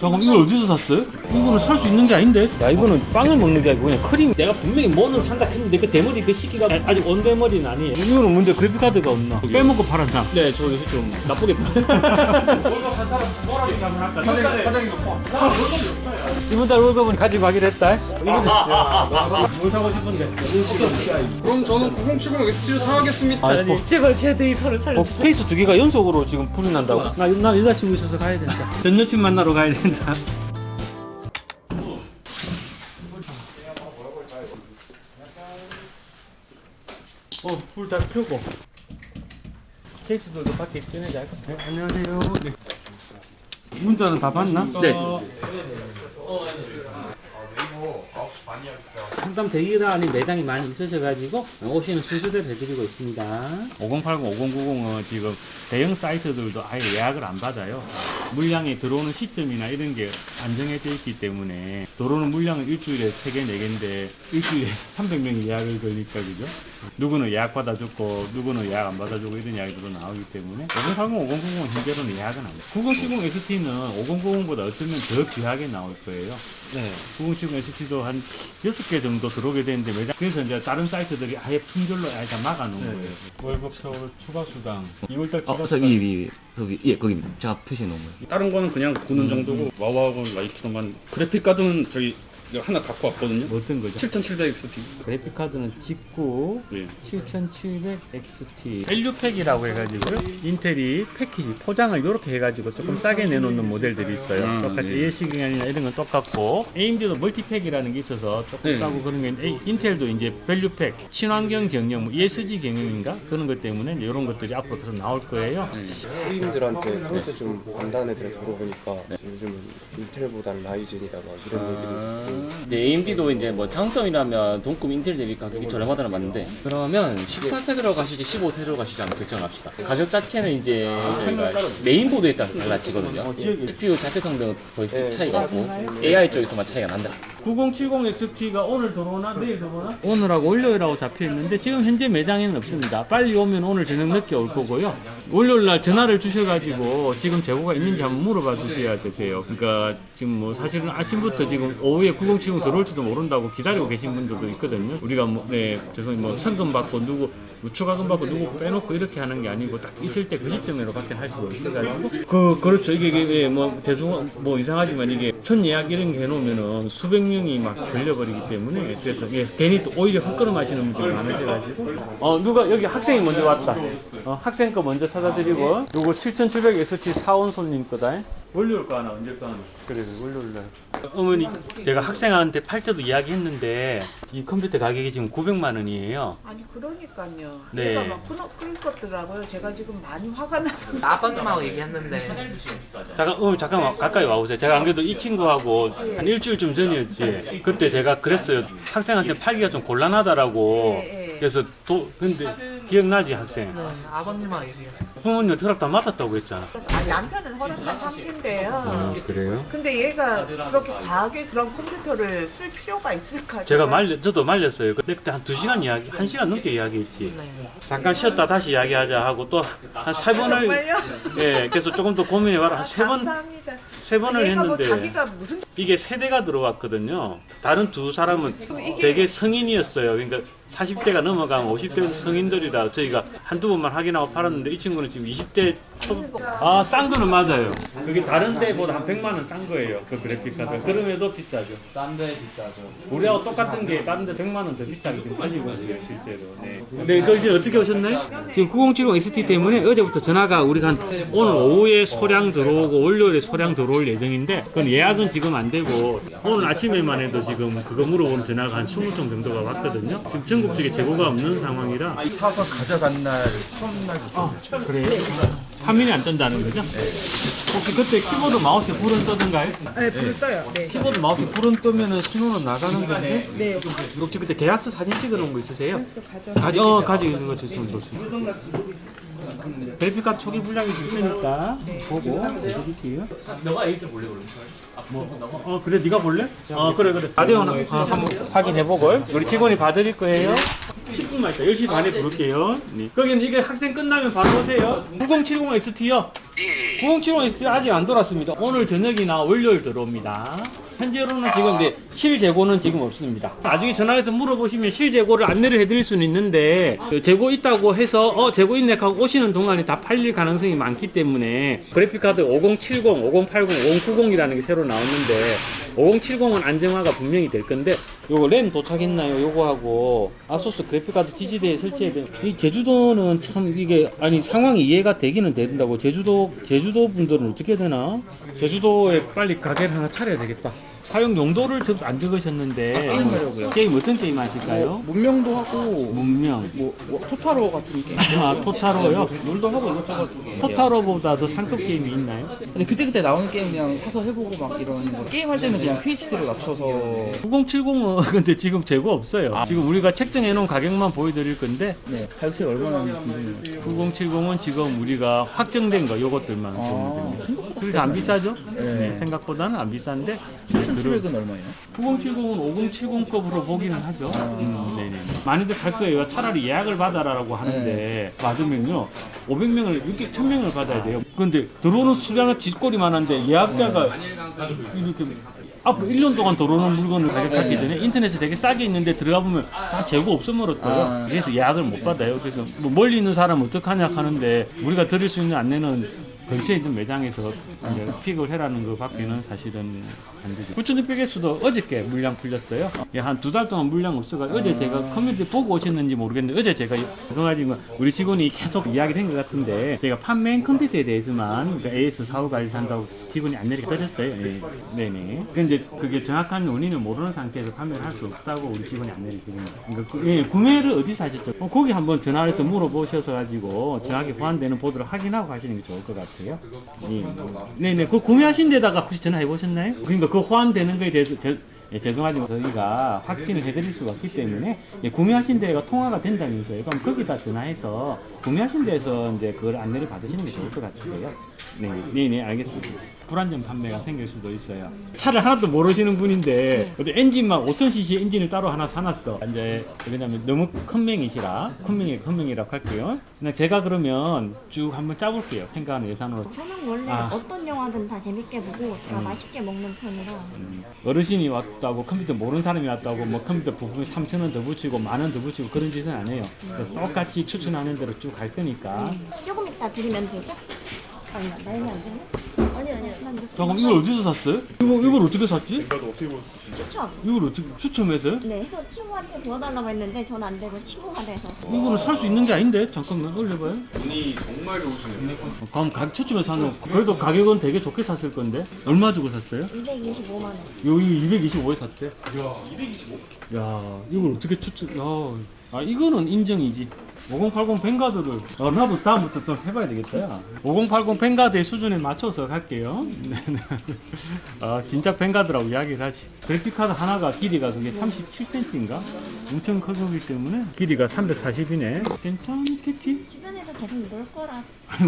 잠깐 이걸 어디서 샀어요? 이거는 살 수 있는 게 아닌데? 야 이거는 빵을 먹는 게 아니고 그냥 크림 내가 분명히 뭐는 산다 했는데 그 대머리 그 시기가 아- 아직 온대머리는 아니에요 이거는 뭔데 그래픽카드가 없나? 빼먹고 팔았나? 네, 저 요새 좀 나쁘게 월급 한 사람 뭐라고 한번 할까? 이번 달 월급은 가지고 가기로 했다 뭘 사고 싶은데? 그럼 저는 9070 XT를 사가겠습니다. 아, 뭐. 제발 제 데이터를 살려. 어, 케이스 두 개가 연속으로 지금 불이 난다고? 나, 나 여자친구 있어서 가야 된다. 전 여친 만나러 가야 된다. 어, 불 다 켜고. 케이스도 그 밖에 꺼내자. 네, 안녕하세요. 네. 문자는 다 봤나? 네. 상담 대기단이 매장이 많이 있으셔가지고 오시는 순서대로 해드리고 있습니다. 5080, 5090은 지금 대형 사이트들도 아예 예약을 안 받아요. 물량이 들어오는 시점이나 이런 게 안정해져 있기 때문에 들어오는 물량은 일주일에 3개, 4개인데 일주일에 300명이 예약을 걸리니까 그죠? 누구는 예약 받아줬고 누구는 예약 안 받아주고 이런 이야기도 나오기 때문에 5080, 5090은 현재로는 예약은 안 돼요. 9070 ST는 5090보다 어쩌면 더 귀하게 나올 거예요. 네. 9070 ST도 한 6개 정도 들어오게 되는데 매장 그래서 이제 다른 사이트들이 아예 품절로 아예 다 막아놓은 거예요. 월급 서울 추가 수당 2월달 추가 어, 저 수당 위, 위, 위. 저기, 예, 거기 제가 표시해 놓은 거예요. 다른 거는 그냥 구는 정도고 와우하고 라이트로만 그래픽 카드는 저기 이거 하나 갖고 왔거든요. 어떤 거죠? 7700 XT. 그래픽 카드는 직구 예. 7700 XT 밸류팩이라고 해가지고요 인텔이 패키지 포장을 이렇게 해가지고 조금 싸게 내놓는 모델들이 있어요 음, 똑같이 예. AS기관이나 이런 건 똑같고 AMD도 멀티팩이라는 게 있어서 조금 네. 싸고 그런 게 있는데 인텔도 이제 밸류팩 친환경 경영 뭐 ESG 경영인가 그런 것 때문에 이제 이런 것들이 앞으로 계속 나올 거예요 후임들한테 평소 좀 안다는 애들한테 물어보니까 요즘은 인텔보단 라이젠이다 막 이런 얘기를 듣고 네, AMD도 이제 뭐 장점이라면 동급 인텔 대비 가격이 저렴하다는 맞는데 그러면 14세대로 가시지 15세대로 가시지 한번 결정을 합시다. 가격 자체는 이제 저희가 메인보드에 따라서 달라지거든요. CPU 자체 성능은 거의 네. 차이가 없고 AI 쪽에서만 차이가 난다. 9070 XT가 오늘 들어오나 내일 들어오나? 오늘하고 월요일하고 잡혀 있는데 지금 현재 매장에는 없습니다. 빨리 오면 오늘 저녁 늦게 올 거고요. 월요일 날 전화를 주셔가지고 지금 재고가 있는지 한번 물어봐 주셔야 되세요. 그러니까 지금 뭐 사실은 아침부터 지금 오후에 9070 들어올지도 모른다고 기다리고 계신 분들도 있거든요. 우리가 뭐, 네, 죄송해요. 뭐 성금 받고 누구 무초과금 받고 누구 빼놓고 이렇게 하는 게 아니고 딱 있을 때 그 시점으로 밖에 할 수가 없어가지고. 그 그렇죠. 이게, 이게 뭐 대충 뭐 이상하지만 이게 선 예약 이런 게 해놓으면은 수백 명이 막 걸려버리기 때문에 그래서 이게 괜히 또 오히려 헛걸음 하시는 분들이 많으셔가지고. 어 누가 여기 학생이 먼저 왔다. 어 학생 거 먼저 사다 드리고. 요거 7700 ST 사온 손님 거다 월요일 거 하나 언제 거 하나 그래 월요일 날 어머니 제가 학생한테 팔 때도 이야기했는데 이 컴퓨터 가격이 지금 900만 원이에요 아니 그러니까요. 네. 얘가 막 끊어 끊을 것더라고요. 제가 지금 많이 화가 나서. 아빠님하고 얘기했는데 잠깐, 어, 잠깐만 가까이 와보세요. 제가 안 그래도 이 친구하고 한 일주일쯤 전이었지. 그때 제가 그랬어요. 학생한테 팔기가 좀 곤란하다라고. 예, 예. 그래서 또 근데 기억나지 학생? 네, 아버님하고 얘기해. 부모님 허락 다 맡았다고 했잖아. 남편은 허락한 상태인데요. 그래요? 근데 얘가 그렇게 과하게 그런 컴퓨터를 쓸 필요가 있을까? 제가 말려, 저도 말렸어요. 그때 그때 한 두 시간 이야기, 한 시간 넘게 이야기했지. 잠깐 쉬었다 다시 이야기하자 하고 또 한 세 번을 정말요? 예, 그래서 조금 더 고민해봐라. 한 세 번, 감사합니다. 세 번을 얘가 뭐 했는데. 자기가 무슨 이게 세대가 들어왔거든요. 다른 두 사람은 이게- 되게 성인이었어요. 그러니까 40대가 넘어가면 50대 성인들이라 저희가 한두 번만 확인하고 팔았는데 이 친구는 지금 20대 초. 아, 싼 거는 맞아요. 그게 다른 데보다 한 100만 원 싼 거예요. 그 그래픽 카드. 그럼에도 비싸죠. 싼데 비싸죠. 우리하고 똑같은 게 다른 데 100만 원 더 비싸게 지금 가지고 있어요, 실제로. 네. 네, 저 이제 어떻게 오셨나요? 지금 9070 XT 때문에 어제부터 전화가 우리가 한 오늘 오후에 소량 들어오고 월요일에 소량 들어올 예정인데 그건 예약은 지금 안 되고 오늘 아침에만 해도 지금 그거 물어보는 전화가 한 20통 정도가 왔거든요. 지금 전국적에 재고가 없는 상황이라 사서 가져간 날 첫날부터 아, 그래요? 화면이 안 뜬다는 거죠? 혹시 그때 키보드 마우스에 불은 뜨던가요? 네, 불 떠요. 네. 키보드 마우스에 불은 뜨면은 신호는 나가는 건데 네. 혹시 그때 계약서 사진 찍어놓은 거 있으세요? 그래서 가져. 가지, 어, 가지고 있는 거 있으면 좋습니다. 그래픽카드 초기 분량이 있으니까 보고 해드릴게요. 너가 에이스 볼래 그러면? 뭐, 어, 그래, 네가 볼래? 어, 그래, 그래. 어, 한번 확인해보고 우리 직원이 봐드릴 거예요. 10분 조금만 있다. 10시 반에 부를게요. 네. 거기는 이게 학생 끝나면 바로 오세요. 9070 ST요? 9070 ST 아직 안 돌았습니다. 오늘 저녁이나 월요일 들어옵니다 현재로는 지금 네, 실재고는 지금 없습니다 나중에 전화해서 물어보시면 실재고를 안내를 해드릴 수는 있는데 그 재고 있다고 해서 어 재고 있네 하고 오시는 동안에 다 팔릴 가능성이 많기 때문에 그래픽카드 5070, 5080, 5090이라는 게 새로 나왔는데 5070은 안정화가 분명히 될 건데 요거 램 도착했나요? 요거 하고 아소스 그래픽카드 지지대에 설치해야 되는 이 제주도는 참 이게 아니 상황이 이해가 되기는 된다고 제주도 제주도 분들은 어떻게 되나? 제주도에 빨리 가게를 하나 차려야 되겠다. 사용 용도를 적- 안 적으셨는데 게임 하려고요. 게임 어떤 게임 하실까요? 문명도 하고 문명. 뭐, 뭐 토타로 같은 게임 아 토타로요? 롤도 하고 이것저것 토타로보다 더 상급 게임이 있나요? 근데 그때그때 나오는 게임 그냥 사서 해보고 막 이런 거 게임 할 때는 그냥 QHD를 낮춰서 9070은 근데 지금 재고 없어요. 지금 우리가 책정해 놓은 가격만 보여드릴 건데 네 가격차가 얼마나 궁금해요 9070은 지금 우리가 확정된 거 요것들만 보면 됩니다. 그래서 안 비싸죠? 네, 생각보다는 안 비싼데 1700은 얼마예요? 9070은 5070급으로 보기는 하죠. 음, 네네. 많이들 갈 거예요. 차라리 예약을 받아라라고 하는데 받으면요 500명을 이렇게 1000명을 받아야 돼요. 근데 들어오는 수량은 쥐꼬리만한데 예약자가 이렇게 앞으로 1년 동안 들어오는 물건을 가격하기 전에 인터넷에 되게 싸게 있는데 들어가 보면 다 재고 없어버렸어요. 아. 그래서 예약을 못 받아요. 그래서 뭐 멀리 있는 사람 어떡하냐 하는데 우리가 드릴 수 있는 안내는 근처에 있는 매장에서 픽을 해라는 거 밖에는 사실은 안 되죠. 9,600에서도 어저께 물량 풀렸어요. 예, 한두 달 동안 물량 없어가 어제 제가 커뮤니티 보고 오셨는지 모르겠는데 어제 제가 죄송하지만 우리 직원이 계속 이야기를 한 것 같은데 제가 판매한 컴퓨터에 대해서만 그 AS 사후 관리 한다고 직원이 안내를 드렸어요. 예. 네네. 근데 그게 정확한 원인을 모르는 상태에서 판매를 할 수 없다고 우리 직원이 안내를 드립니다. 그러니까 그- 예, 구매를 어디서 하셨죠? 어, 거기 한번 전화해서 물어보셔서 가지고 정확히 호환되는 보드를 확인하고 하시는 게 좋을 것 같아요. 예. 네네. 그 구매하신 데다가 혹시 전화해 보셨나요? 그러니까 그 호환되는 거에 대해서 저, 예, 죄송하지만 저희가 확신을 해드릴 수가 없기 때문에 예, 구매하신 데가 통화가 된다면서요. 그럼 거기다 전화해서 구매하신 데에서 이제 그걸 안내를 받으시는 게 좋을 것 같으세요. 네, 네, 네, 알겠습니다. 불안전 판매가 생길 수도 있어요. 차를 하나도 모르시는 분인데 어디 엔진만 5,000cc 엔진을 따로 하나 사놨어. 이제 왜냐면 너무 큰 명이시라 큰 명이 큰 명이라고 할게요. 그냥 제가 그러면 쭉 한번 짜볼게요. 생각하는 예산으로 저는 원래 아. 어떤 영화든 다 재밌게 보고 다 맛있게 먹는 편이라 어르신이 왔다고 컴퓨터 모르는 사람이 왔다고 뭐 컴퓨터 부품에 3천 원 더 붙이고 만 원 더 붙이고 그런 짓은 안 해요. 그래서 똑같이 추천하는 대로 쭉 갈 거니까. 조금 이따 드리면 되죠? 아니 나이면 안 되나? 아니 아니 난 이렇게 잠깐 이걸 어디서 샀어요? 이거 이걸 어떻게 샀지? 추천 이걸 어떻게 추첨해서요? 네 해서 친구한테 도와달라고 했는데 전 안 되고 친구가 돼서 이거는 살수 있는 게 아닌데 잠깐만 올려봐요. 운이 정말 좋으시네요. 그럼 가격 추첨해서 사는 그래도 가격은 되게 좋게 샀을 건데 얼마 주고 샀어요? 225만 원 여기 225에 샀대. 야, 225. 야, 이걸 어떻게 추천? 야, 아 이거는 인정이지. 5080 뱅가드를 어, 나도 다음부터 좀 해봐야 되겠다. 야. 5080 뱅가드의 수준에 맞춰서 갈게요. 아 진짜 뱅가드라고 이야기를 하지. 그래픽카드 하나가 길이가 그게 37cm인가? 엄청 커 보기 때문에 길이가 340이네. 괜찮겠지? 주변에서 계속 놀 거라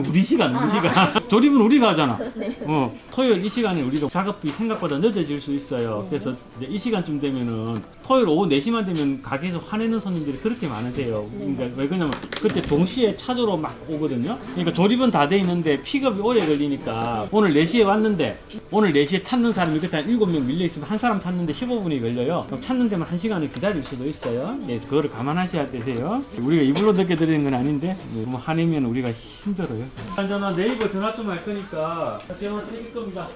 우리 시간, 우리 시간. 조립은 우리가 하잖아. 어, 토요일 이 시간에 우리가 작업이 생각보다 늦어질 수 있어요. 그래서 이제 이 시간쯤 되면은 토요일 오후 4시만 되면 가게에서 화내는 손님들이 그렇게 많으세요. 그러니까 왜 그러냐면 그때 동시에 차주로 막 오거든요. 그러니까 조립은 다 돼 있는데 픽업이 오래 걸리니까 오늘 4시에 왔는데 오늘 4시에 찾는 사람이 그때 한 7명 밀려 있으면 한 사람 찾는데 15분이 걸려요. 그럼 찾는 데만 1시간을 기다릴 수도 있어요. 그래서 그거를 감안하셔야 되세요. 우리가 입으로 듣게 드리는 건 아닌데 너무 화내면 우리가 힘들어요. 전화 네이버 전화 좀 할 거니까 전화 드릴 겁니다.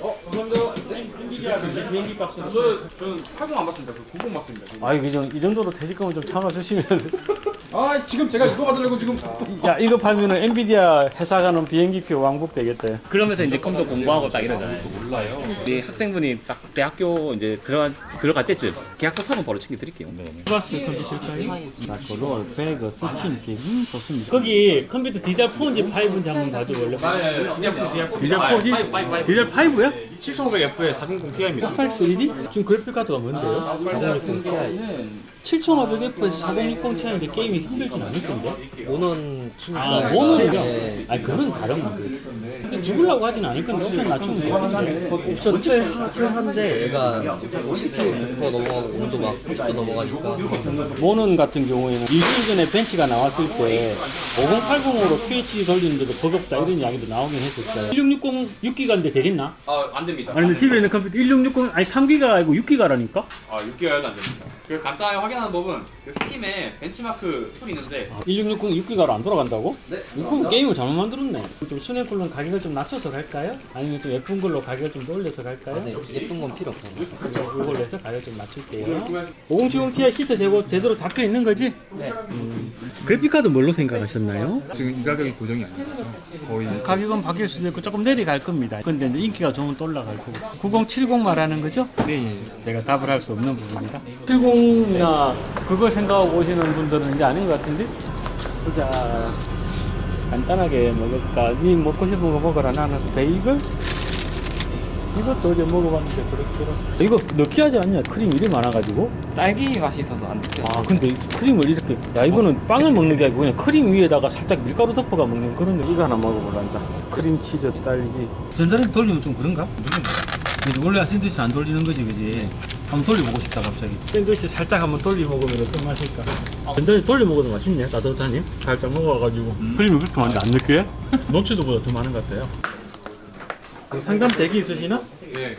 어, 감사합니다. 엔비디아 그 비행기 값은 저, 저는 80안 받습니다. 그90 받습니다. 아, 이 정도, 이 정도로 거면 좀 참아 주시면. 아, 지금 제가 이거 받으려고 지금. 야, 이거 팔면은 엔비디아 회사 가는 비행기표 왕복 되겠다. 그러면서 이제 컴퓨터 공부하고 딱 이러잖아요. 몰라요. 이 학생분이 딱 대학교 이제 들어가 들어갈 때쯤 계약서 사면 바로 챙겨드릴게요. 네. 플러스 컴퓨터실까요? 자, 그롤, 배그, 스팀, 음, 좋습니다. 거기 컴퓨터 디젤 4인지 5인지 한번 봐줘, 원래. 디젤 4지? 디젤 5야? 7500F의 400 Ti입니다. 8 3D? 지금 그래픽 카드가 뭔데요? 4060 Ti. 7500F에서 4060 Ti인데 게임이 힘들진 않을 건데? 모넌 키니까 아, 모노는요? 네. 아니, 그건 다른 문제. 죽으려고 하진 않을 건데, 옵션 낮추면 돼요. 옵션 최하, 최하인데 얘가 50K 100% 넘어가고 온도 막 90도 넘어가니까 모넌 같은 경우에는 2주 전에 벤치가 나왔을 때 5080으로 QHD 돌리는데도 버겁다 이런 이야기도 나오긴 했었어요. 1660 6기가인데 되겠나? 아, 안 됩니다. 아니 근데 집에 있는 컴퓨터 1660 아니 3기가 아니고 6기가라니까? 아, 6개월도 안 됩니다. 그 간단하게 확인하는 법은 그 스팀에 벤치마크 툴이 있는데 1660 6기가로 안 돌아간다고? 네. 이거 게임을 잘못 만들었네. 좀 쿨러는 가격을 좀 낮춰서 갈까요? 아니면 좀 예쁜 걸로 가격을 좀 올려서 갈까요? 네, 예쁜 건 필요 없잖아요. 그렇죠. 이걸로 해서 가격 좀 낮출게요. 5070 Ti 시트 제고 제대로 잡혀 있는 거지? 네. 그래픽 카드 뭘로 생각하셨나요? 지금 이 가격이 고정이 아닌 거죠. 거의 가격은 바뀔 수도 있고 조금 내려갈 겁니다. 근데 이제 인기가 좋으면 또 올라갈 거고. 9070 말하는 거죠? 네, 예. 제가 답을 할 수 없는 부분이다. 70이나 그거 생각하고 오시는 분들은 이제 아닌 것 같은데? 보자. 간단하게 먹을까? 니 먹고 싶은 거 먹어라. 나는 베이글? 이것도 어제 먹어봤는데 그렇더라. 이거 느끼하지 않냐? 크림 이리 많아가지고. 딸기 맛이 있어서 안 느껴요. 아 근데 이 크림을 이렇게 야 이거는 빵을 먹는 게 아니고 그냥 크림 위에다가 살짝 밀가루 덮어가 먹는 그런 거 이거 하나 먹어보란다 크림 치즈 딸기 전자레인지 돌리면 좀 그런가? 근데 원래 샌드위치 안 돌리는 거지 그지? 한번 돌려보고 싶다 갑자기 샌드위치 살짝 한번 돌려 먹으면 어떤 맛일까? 전자레인지 돌려 먹어도 맛있네 따뜻하니 살짝 먹어가지고 크림이 그렇게 많은데 안 느껴요? 노치도보다 더 많은 것 같아요 상담 대기 있으시나? 네.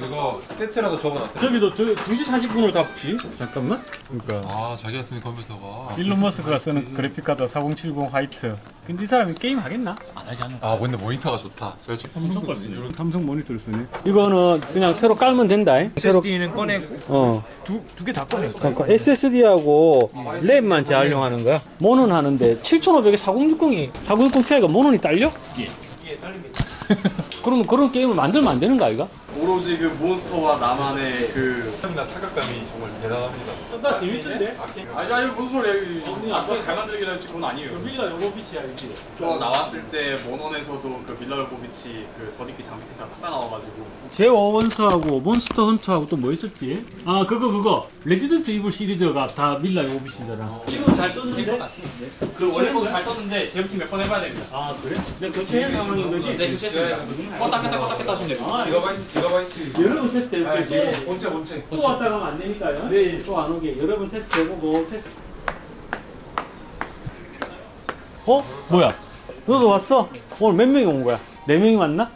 그거 세트라도 적어놨어요. 저기도 저 2시 40분을 다 피? 잠깐만 그러니까 아, 자기가 쓰는 컴퓨터가. 일론 머스크가 쓰는 그래픽 카드 4070 화이트. 근데 이 사람이 게임 하겠나? 아, 근데 모니터가 좋다. 제가 지금 삼성 거 쓰네. 삼성 모니터를 쓰네. 이거는 그냥 새로 깔면 된다. 새로 SSD는 꺼내고 어. 두개 다 꺼내고. 그러니까 SSD하고 램만 재활용하는 거야. 모논 하는데 7,500에 4060이 4060 Ti가 모논이 딸려? 예. 예, 딸립니다. 그러면 그런 게임을 만들면 안 되는 거 아이가? 오로지 그 몬스터와 나만의 그 나 타격감이 정말 대단합니다. 나 재밌던데? 아니 아니 무슨 소리야 앞에서 잘 만들긴 했지 그건 아니에요 밀라 요거비치야 이게. 또 나왔을 때 모논에서도 그 밀러 요코비치 그 더디키 장비 세트가 싹다 나와가지고 제 어원스하고 몬스터 헌터하고 또 뭐 있었지? 아 그거 그거 레지던트 이블 시리즈가 다 밀라 요거비치잖아. 지금 잘 떴는데? 그 원래 거도 잘 떴는데 재부팅 몇 번 해봐야 됩니다 아 그래? 내가 교체할 상황인 거지? 네 교체했습니다 껐다 켰다 껐다 켰다 하시면 됩니다 아, 기가바이트, 기가바이트. 여러 번 테스트 해볼게. 본체, 본체. 또 왔다 가면 안 되니까요. 네. 또 안 오게. 여러 번 테스트 해보고 테스트. 어? 뭐야? 너도 왔어? 오늘 몇 명이 온 거야? 네 명이 왔나?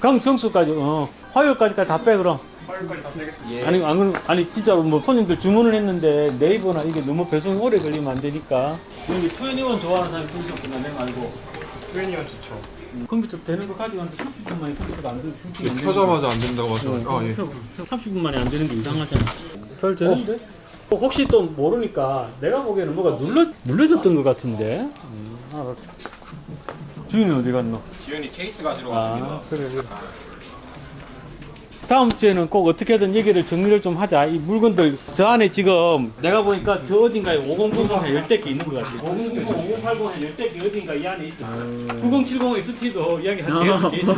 강정수까지, 어. 화요일까지까지 다 빼, 그럼. 화요일까지 다 빼겠습니다 아니, 안 그럼, 아니, 진짜로 뭐 손님들 주문을 했는데 네이버나 이게 너무 배송이 오래 걸리면 안 되니까. 여기 투애니원 좋아하는 사람이 끊으셨구나, 내 말고. 수현이형 추 천 컴퓨터 되는 거 가져갔는데 30분 만에 컴퓨터가 안 돼. 부팅이 안 되는 켜자마자 안 된다고 하시니까. 아, 예. 30분 만에 안 되는 게 이상하잖아. 잘 되는데? 어, 혹시 또 모르니까 내가 보기에는 뭐가 눌러 눌러졌던 것 같은데. 음, 알았어. 주인이 어디 갔노? 지현이 케이스 가지러 아 갔습니다 그래 그래. 다음 주에는 꼭 어떻게든 얘기를 정리를 좀 하자. 이 물건들 저 안에 지금 내가 보니까 저 어딘가에 5090에 열대 개 있는 것 같아. 5090, 5080에 열대 개 어딘가 이 안에 있어. 9070 XT도 이야기 한 대여섯 개 있어.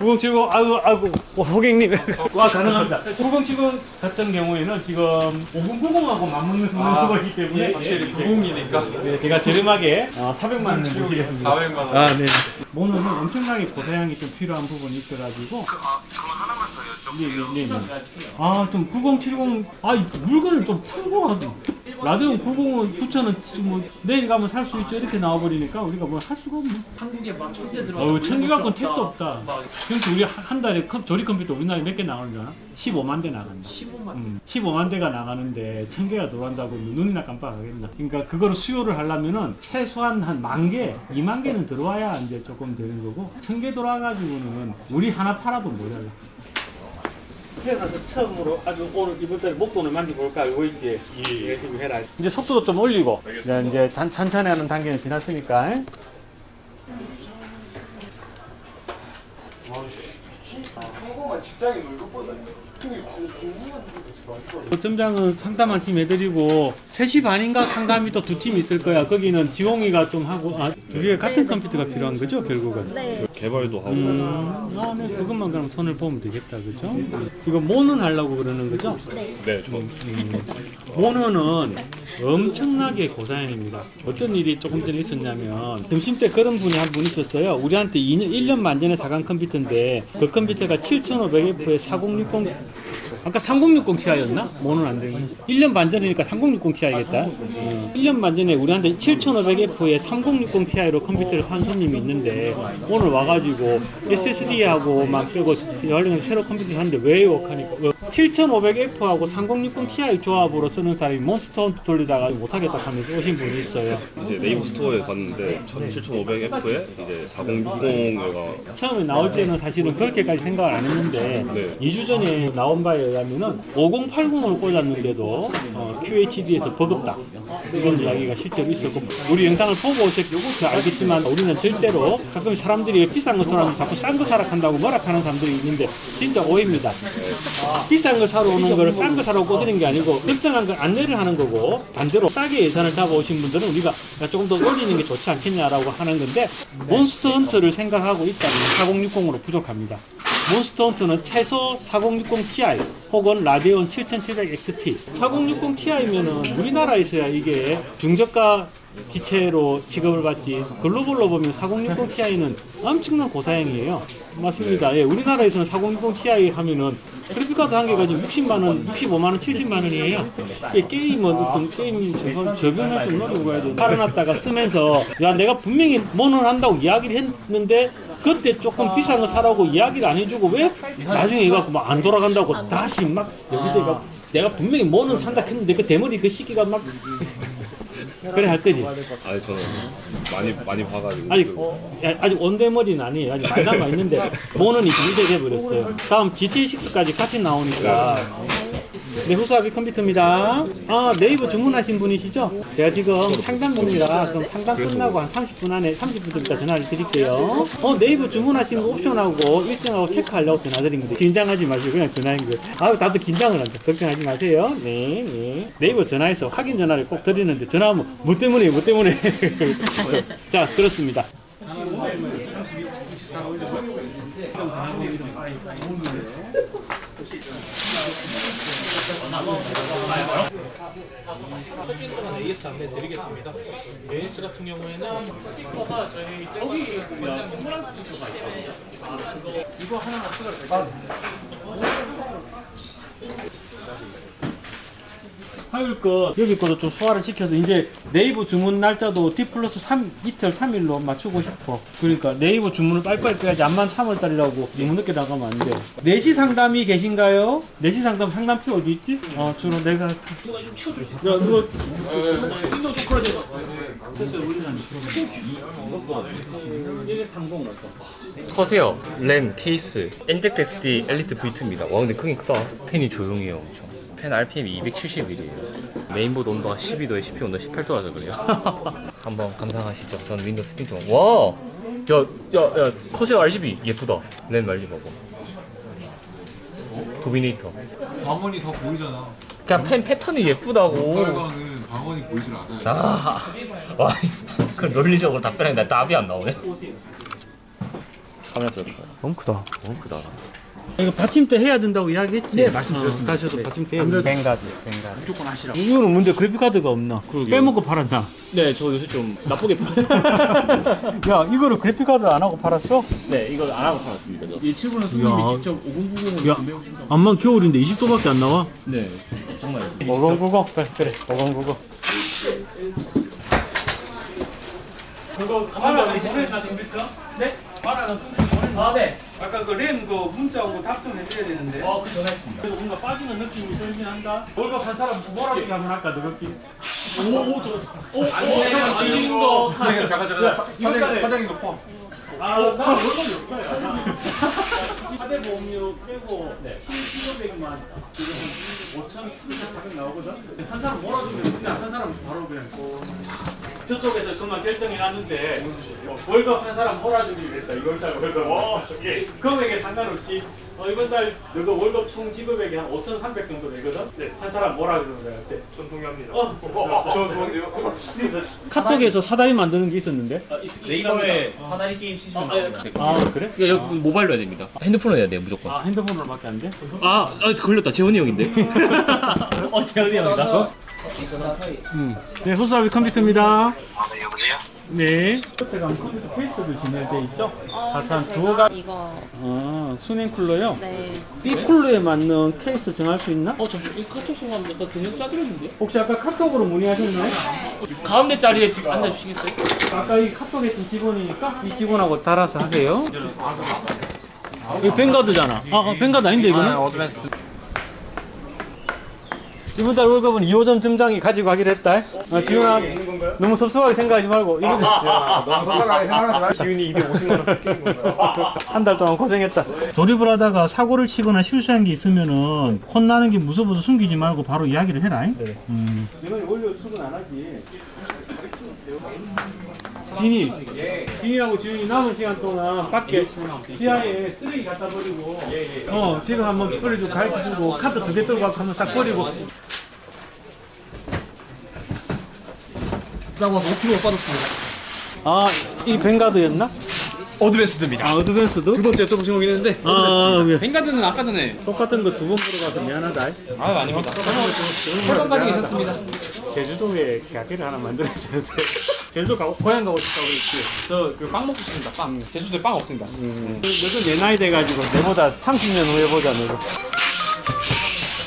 9070 아이고 아이고 와, 고객님 와 가능합니다. 9070 같은 경우에는 지금 5090하고 맞먹는 성능이기 때문에 확실히 90이니까. 네, 제가 저렴하게 어, 400만 원을 모시겠습니다. 400만 원. 아, 네. 모노는 엄청나게 고사양이 좀 필요한 부분이 있어가지고. 네, 네, 네, 네. 아, 좀 9070, 아, 이 물건을 좀 풀고 하죠. 라데온 90은 9,000원, 뭐, 내일 가면 살 수 있죠. 이렇게 나와버리니까 우리가 뭘 할 수가 없네. 한국에 막 천대 들어. 어우, 천기가건 택도 없다. 그래서 우리 한, 한 달에 컴, 조립 컴퓨터 우리나라에 몇 개 나오는 줄 알아? 15만 대 나간다. 15만. 음, 15만 대가 나가는데 천 개가 들어간다고 눈이나 깜빡하겠나. 그러니까 그거를 수요를 하려면은 최소한 한 만 개, 2만 개는 들어와야 이제 조금 되는 거고 천 개 들어와가지고는 우리 하나 팔아도 모자라. 태어나서 처음으로 아주 오늘 이번 달에 목돈을 만들어볼까? 이거 있지 열심히 해라. 이제 속도도 좀 올리고. 이제, 이제 단, 천천히 하는 단계는 지났으니까 점장은 상담한 팀 애들이고 3시 반인가 상담이 또 두 팀 있을 거야 거기는 지홍이가 좀 하고 아, 두 개가 같은 컴퓨터가 필요한 거죠 결국은 네. 개발도 하고 음, 아, 네, 그것만 그럼 손을 보면 되겠다, 그죠? 이거 모는 하려고 그러는 거죠? 네, 저 모노는 엄청나게 고사양입니다. 어떤 일이 조금 전에 있었냐면 점심 때 그런 분이 한 분 있었어요. 우리한테 2년, 1년 만 전에 사간 컴퓨터인데 그 컴퓨터 컴퓨터가 7500F에 4060 아까 3060 Ti였나? 뭐는 안 되는 1년 반 전이니까 3060 Ti겠다. 음. 1년 반 전에 우리한테 7500F에 3060 Ti로 컴퓨터를 산 손님이 있는데 오늘 와가지고 SSD하고 막 빼고 연령해서 새로 컴퓨터 샀는데 왜 욕하니까 7500F하고 3060 Ti 조합으로 쓰는 사람이 몬스터 헌트 돌리다가 못하겠다 하면서 오신 분이 있어요. 이제 네이버 스토어에 봤는데 7500F에 이제 4060가 처음에 나올 때는 사실은 그렇게까지 생각을 안 했는데 네. 2주 전에 나온 바에 의하면은 5080을 꽂았는데도 어, QHD에서 버겁다 이런 이야기가 실제로 있었고 우리 영상을 보고 오셨고 알겠지만 우리는 절대로 가끔 사람들이 비싼 거 사라면 자꾸 싼 거 사라 한다고 뭐라 하는 사람들이 있는데 진짜 오해입니다 비싼 거 사러 오는 거를 싼거 사러 꽂는 게 아니고 적정한 걸 안내를 하는 거고 반대로 싸게 예산을 잡아오신 분들은 우리가 야, 조금 더 올리는 게 좋지 않겠냐라고 하는 건데 몬스터 헌트를 생각하고 있다면 4060으로 부족합니다. 몬스터 헌트는 최소 4060 Ti 혹은 라데온 7700 XT 4060 Ti면은 우리나라에서야 이게 중저가 기체로 취급을 받지 글로벌로 보면 4060 Ti는 엄청난 고사양이에요 맞습니다 예, 우리나라에서는 4060 Ti 하면은 그래픽카드 한 개가 지금 60만 원, 65만 원, 70만 원이에요. 이게 게임은 어떤 게임 저변을 좀 노리고 가야 돼. 팔아놨다가 쓰면서 야 내가 분명히 뭐는 한다고 이야기를 했는데 그때 조금 비싼 거 사라고 이야기를 안 해주고 왜 나중에 해갖고 막 안 돌아간다고 다시 막 여기다가 내가 분명히 뭐는 산다 했는데 그 대머리 그 시기가 막 그래 할 거지. 아니 저는 많이 많이 봐가지고 아직 야, 아직 온대머리는 아니에요. 아직 남아 있는데 모는 이제 유대돼 버렸어요. 다음 GT6까지 같이 나오니까. 네, 후수아비 컴퓨터입니다. 아, 네이버 주문하신 분이시죠? 제가 지금 상담 중이라 그럼 상담 끝나고 한 30분 안에 30분 있다 전화를 드릴게요. 어, 네이버 주문하신 거 옵션하고 일정하고 체크하려고 전화드린 건데 긴장하지 마시고 그냥 전화한 거예요. 아유, 다들 긴장을 한다. 걱정하지 마세요. 네, 네. 네이버 전화해서 확인 전화를 꼭 드리는데 전화하면 뭐 때문에 뭐 때문에. 자, 그렇습니다. AS 안내 드리겠습니다. AS 같은 경우에는 스피커가 저희 저기 동그란 스피커가 있거든요. 이거 하나만 추가로 화요일 거 여기 거도 좀 소화를 시켜서 이제 네이버 주문 날짜도 D 플러스 3 이틀 3일로 맞추고 싶어. 그러니까 네이버 주문을 빨리빨리 빼야지 암만 3월달이라고 너무 늦게 나가면 안 돼. 4시 상담이 계신가요? 4시 상담 상담표 어디 있지? 어 주로 내가 할게. 누가 좀 치워줄 수 있어? 야 누가 윈도우 좀 끌어줘. 됐어요 우리는 이게 30 어떤? 커세요. 램, 케이스, 엔젝트 SD 엘리트 V2입니다. 와 근데 크긴 크다. 펜이 조용해요 엄청. 펜 RPM이 271이에요. 메인보드 온도가 12도에 CPU 온도 18도라서 그래요. 한번 감상하시죠. 저는 윈도우 세팅 좀. 와! 야, 야, 야, 커세요 RGB 예쁘다. 램 RGB하고. 도미네이터. 방언이 더 보이잖아. 그냥 펜 패턴이 예쁘다고. 빨강은 방언이 보이질 않아요. 아, 와, 그 논리적으로 답변했는데 답이 안 나오네. 카메라 쏠까? 너무 크다. 너무 크다. 이거 받침대 해야 된다고 이야기했지? 네, 말씀드렸습니다. 가셔서 받침대 해야 된다. 뱅가드, 뱅가드. 무조건 하시라. 이거는 뭔데 그래픽카드가 없나? 빼먹고 팔았나? 네, 저 요새 좀 나쁘게 야, 이거를 그래픽카드 안 하고 팔았어? 네, 이거 안 하고 팔았습니다. 저. 이 친구는 손님이 직접 5090을 야, 암만 겨울인데 20도밖에 안 나와? 네, 정말. 5090 그래, 그래, 5090. 그거 말하는 보냈나 컴퓨터? 네? 말하는 컴 아, 네. 아까 그 램 그 문자 오고 답좀 해드려야 되는데. 어, 그 전화했습니다. 그래도 뭔가 빠지는 느낌이 들긴 한다. 월급 한 사람 몰아주기 한번 할까, 너 느낌? 오, 오, 저, 오, 오, 안 찍은 거. 그러니까 잠깐 잠깐 사장 사장님도 포. 아, 나 월급이 없어요. 사대 보험료 빼고 1,700만 지금 5,300 나오거든. 한 사람 몰아주면 그냥 한 사람 바로 그냥 저쪽에서 그만 결정이 났는데 어, 월급 한 사람 몰아주기로 했다. 이번 달 월급. 어, 예. 금액에 상관없이 어, 이번 달 너가 월급 총 지급액이 한 5,300 정도 되거든. 네, 한 사람 몰아주는 거야. 그때. 전 동의합니다. 어, 저 좋은데요? 카톡에서 사다리 만드는 게 있었는데. 네이버에 사다리 게임 시즌 아, 그래? 야, 여기 모바일로 해야 됩니다. 핸드폰으로 해야 돼요, 무조건. 아, 핸드폰으로밖에 안 돼? 아, 아 걸렸다. 재원이 형인데. 어, 재원이 형이다. 네, 호수아비 컴퓨터입니다. 아, 네, 여보세요? 네. 그때 가면 컴퓨터 케이스도 진열돼 있죠? 가서 한두 가. 이거 아, 수냉 쿨러요? 네. 이 쿨러에 맞는 케이스 정할 수 있나? 어 잠시 이 카톡 송하면 약간 근육 짜드렸는데? 혹시 아까 카톡으로 문의하셨나요? 가운데 자리에 좀 앉아주시겠어요? 아까 이 카톡 했던 직원이니까 이 직원하고 달아서 하세요. 이거 뱅가드잖아. 아, 아 뱅가드 아닌데 이거는? 이번 달 월급은 2호점 점장이 가지고 가기로 했다. 아, 지훈아, 너무 섭섭하게 생각하지 말고. 이거 너무 속상하게 생각하지 마. 지훈이 250만 원 뺏기는 거야. 한달 동안 고생했다. 조립을 하다가 사고를 치거나 실수한 게 있으면은 혼나는 게 무서워서 숨기지 말고 바로 이야기를 해라. 음. 이건 원료 출근 안 하지. 진이, 진이하고 지훈이 남은 시간 동안 밖에 지하에 쓰레기 갖다 버리고, 어 지금 한번 버려주고 가르쳐 주고 카드 두 개 들고 가서 한번 싹 버리고. 나와 5kg 빠졌습니다. 아, 이 뱅가드였나? 어드밴스드입니다. 아, 어드밴스드? 두 번째 여쭤보신 거긴 했는데 아, 왜? 뱅가드는 아까 전에 똑같은 거 두 번 물어봐서 미안하다. 아 아닙니다. 8번 가지고 괜찮습니다. 제주도에 가게를 하나 만들어야 되는데 제주도 가고 고향 가고 싶다고 그랬지 저 그 빵 먹고 싶습니다. 빵. 제주도에 빵 없습니다. 너는 내 나이 돼가지고 내보다 30년 후에 보자 너도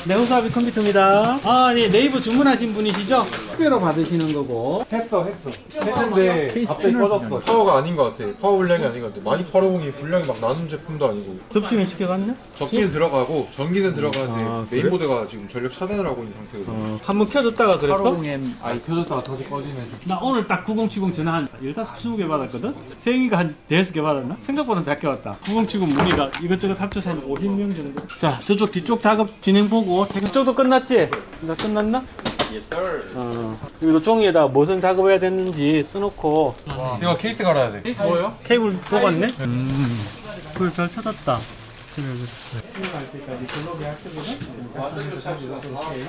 네오사비 컴퓨터입니다 아 네, 네이버 주문하신 분이시죠? 특별로 받으시는 거고 했어 했어. 했는데 갑자기 꺼졌어. 파워가 아닌 것 같아. 파워 분량이 아닌 것 같아. 많이 팔아보니 분량이 막 나눈 제품도 아니고. 접수는 시켜갔냐? 접지는 들어가고 전기는 들어가는데 아, 그래? 메인보드가 지금 전력 차단을 하고 있는 상태거든. 어, 한번 켜줬다가 그랬어? 85M 아니 켜졌다가 다시 꺼지네. 좀. 나 오늘 딱 9070 전화 한 15, 20개 받았거든? 세영이가 한 5개 받았나? 생각보다 작게 왔다 9070 문의가 이것저것 합쳐서 한 50명 정도 자 저쪽 뒤쪽 작업 진행 보고 저쪽도 끝났지? 나 끝났나? 어, 여기도 종이에다 무슨 작업해야 됐는지 써놓고 내가 케이스 갈아야 돼. 케이스 뭐예요? 케이블 뽑았네? 음, 그걸 잘 찾았다. 그래, 그래. 갈 때까지 글로게 할 거거든?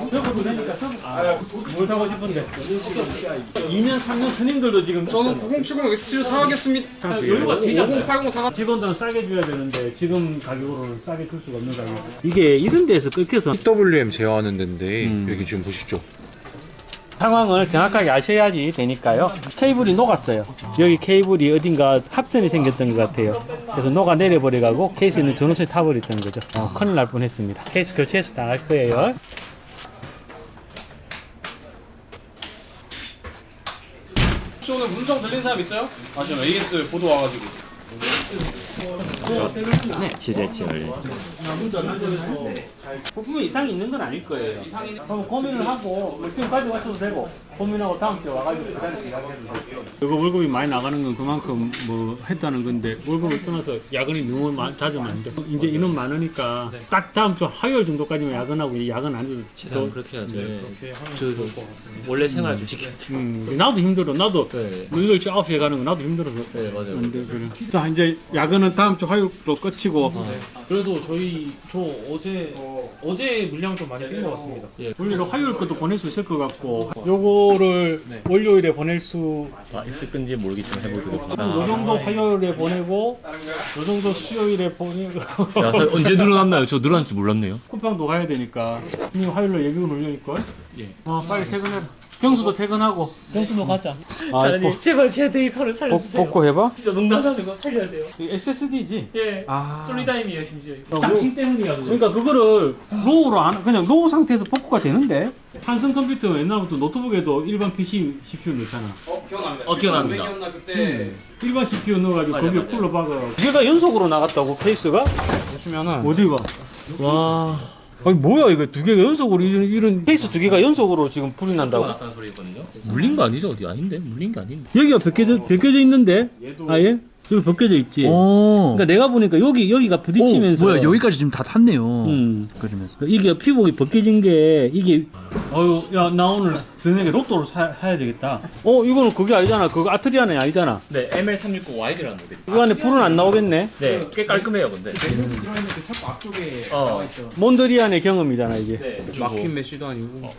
적어도 되니까 적어. 아, 뭘 사고 싶은데? 2년, 3년 스님들도 지금 저는 9070 X7 사가겠습니다. 아, 여유가 되지 않나요? 80 사가. 직원들은 싸게 줘야 되는데 지금 가격으로는 싸게 줄 수가 없는 가격. 이게 이런 데서 끊겨서 PWM 제어하는 데인데 여기 지금 보시죠. 상황을 정확하게 아셔야지 되니까요. 케이블이 녹았어요. 여기 케이블이 어딘가 합선이 생겼던 것 같아요. 그래서 녹아 내려버려가고 케이스에 있는 전원선이 타버렸던 거죠. 어, 큰일 날 뻔했습니다. 케이스 교체해서 나갈 거예요. 혹시 오늘 문정 들린 사람 있어요? 아 지금 AS 보도 와가지고. 부품에 이상이 있는 건 아닐 거예요. 그럼 고민을 하고 뭐 지금 가져가셔도 되고 고민하고 다음 주에 와가지고 기다려 돼요. 이거 월급이 많이 나가는 건 그만큼 뭐 했다는 건데 월급을 떠나서 야근이 너무 많, 잦으면 안 돼. 이제 인원 많으니까 딱 다음 주 화요일 정도까지만 야근하고 야근 안 해도 최대한 그렇게 해야죠. 저 원래 생활 좀 시켜야죠. 음, 나도 힘들어. 나도 네. 8시 9시에 가는 거 나도 힘들어서. 네 맞아요. 안 돼, 그래. 자, 이제 야근은 다음 주 화요일로 끝이고 그래도 저희 저 어제 어 제 물량 좀 많이 뺀 것 같습니다. 원래는 화요일 것도 보낼 수 있을 것 같고 요거를 월요일에 보낼 수 아, 있을 건지 모르겠지만 해보도록 요 하겠습니다. 정도 화요일에 보내고 요 정도 수요일에 보내고 야, 사- 언제 늘어났나요? 저 늘어났지 몰랐네요. 쿠팡도 가야 되니까 님 화요일로 예비군 올려니까 예. 어 빨리 퇴근해라 경수도 퇴근하고 경수도 가자. 아, 사장님 제발 제 데이터를 살려주세요. 복구 해봐 진짜 농담하는 거 살려야 돼요. SSD지 예. 아 솔리다임이에요 심지어. 어, 당신 때문이야. 그거. 그러니까 그거를 로우로 안 그냥 로우 상태에서 복구가 되는데 한성 컴퓨터 옛날부터 노트북에도 일반 PC CPU 넣잖아 어 기억납니다. 어, 기억납니다. 나 그때 음. 일반 CPU 넣어가지고 맞아, 거기에 맞아. 쿨러 박아 두 개가 연속으로 나갔다고 케이스가? 보시면은 어디가? 와. 아니 뭐야 이거 두 개가 연속으로 이런, 이런 케이스 두 개가 연속으로 지금 불이 난다고? 났다는 소리거든요. 물린 거 아니죠? 어디 아닌데? 물린 게 아닌데. 여기가 벗겨져 벗겨져 있는데 아예 여기 벗겨져 있지. 오. 그러니까 내가 보니까 여기 여기가 부딪히면서 오, 뭐야 여기까지 지금 다 탔네요. 음. 그러면서 이게 피복이 벗겨진 게 이게 어유 야 나 오늘 저녁에 로또를 사, 사야 되겠다. 어 이거는 그게 아니잖아. 그거 아트리아는 아니잖아. 네, ML369 와이드라는 모델. 이 안에 불은 안 나오겠네. 네, 꽤 깔끔해요, 근데. 들어있는 그 창고 앞쪽에 어. 몬드리안의 경험이잖아 이게. 네. 막힌 메쉬도 아니고.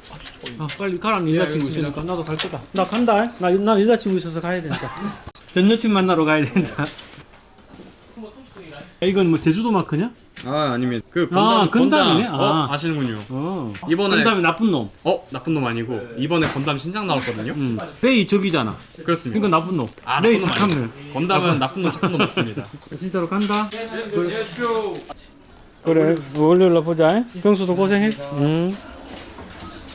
아, 빨리 가라. 네 여자친구 알겠습니다. 있으니까 나도 갈 거다. 나 간다. 나, 나 여자친구 있어서 가야 된다. 전 여친 만나러 가야 된다. 이건 뭐 제주도 마크냐? 아 아니면 그 아, 건담이네? 건담, 아. 어, 아시는군요. 어. 이번에 그다음에 나쁜 놈. 어 나쁜 놈 아니고 이번에 건담 신작 나왔거든요. 음. 레이 적이잖아. 그렇습니다. 이건 나쁜 놈. 아, 레이 나쁜 놈 착한. 놈. 건담은 나쁜 놈 착한 놈 없습니다. 진짜로 간다. 그래. 그래. 월요일 날 보자. 병수도 고생해. 응.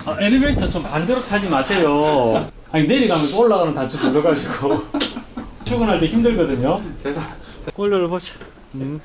아, 엘리베이터 좀 반대로 타지 마세요. 아니 내려가면서 올라가는 단추 눌러가지고 출근할 때 힘들거든요. 세상. 월요일 보자. 음.